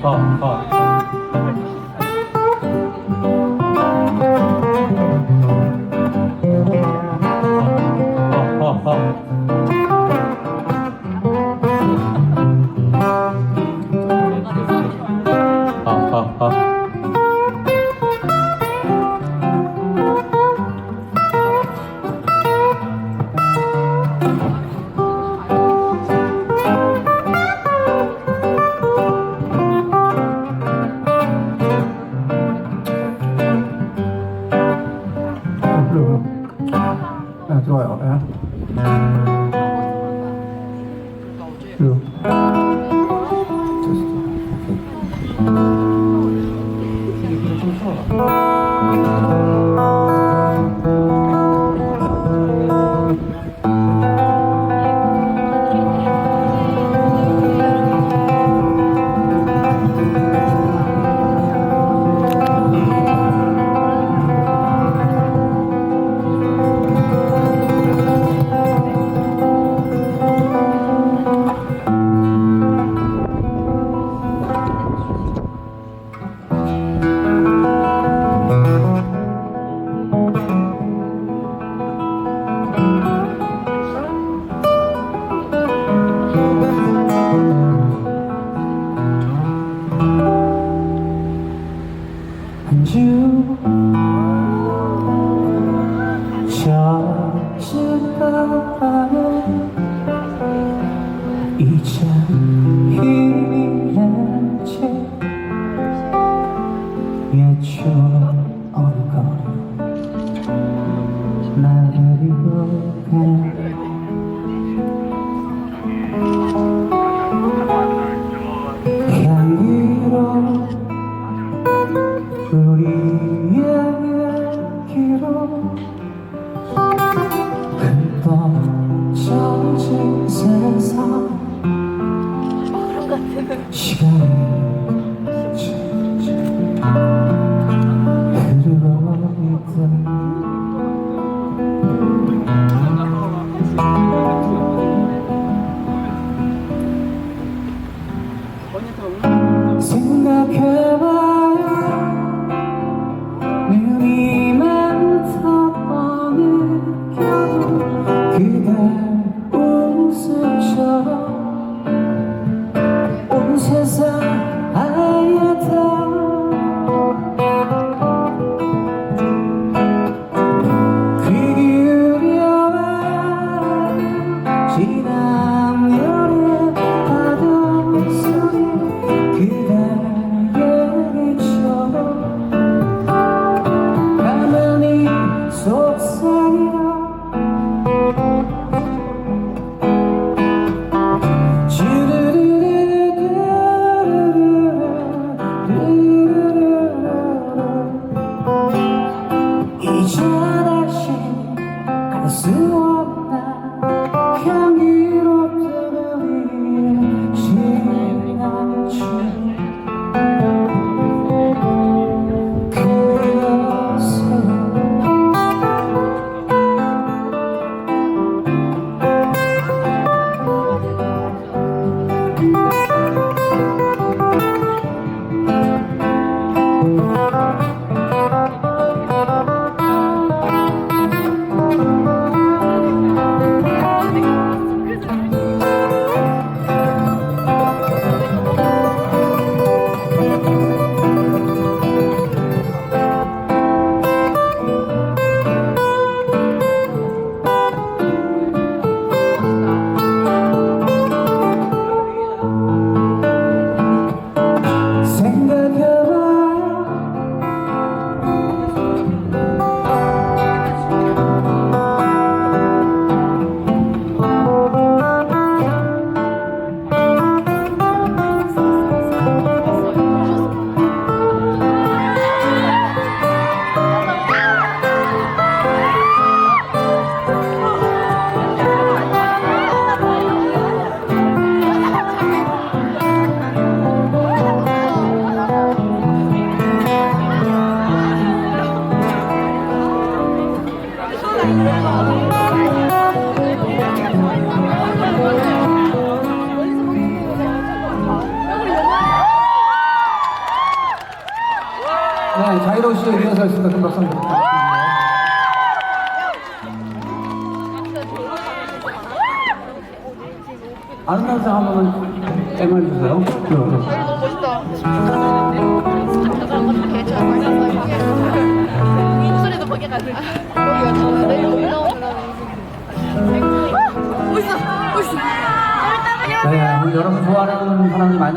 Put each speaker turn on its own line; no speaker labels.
好好重要。哎。 향기로 우리의 향기로 흩어져진 세상 시간이 will be 수고하셨습니다. 큰 박수 한번
아름다운 상 한번 MR 주세요.
너무 멋있다.
여러분 좋아하는 사람이 많나?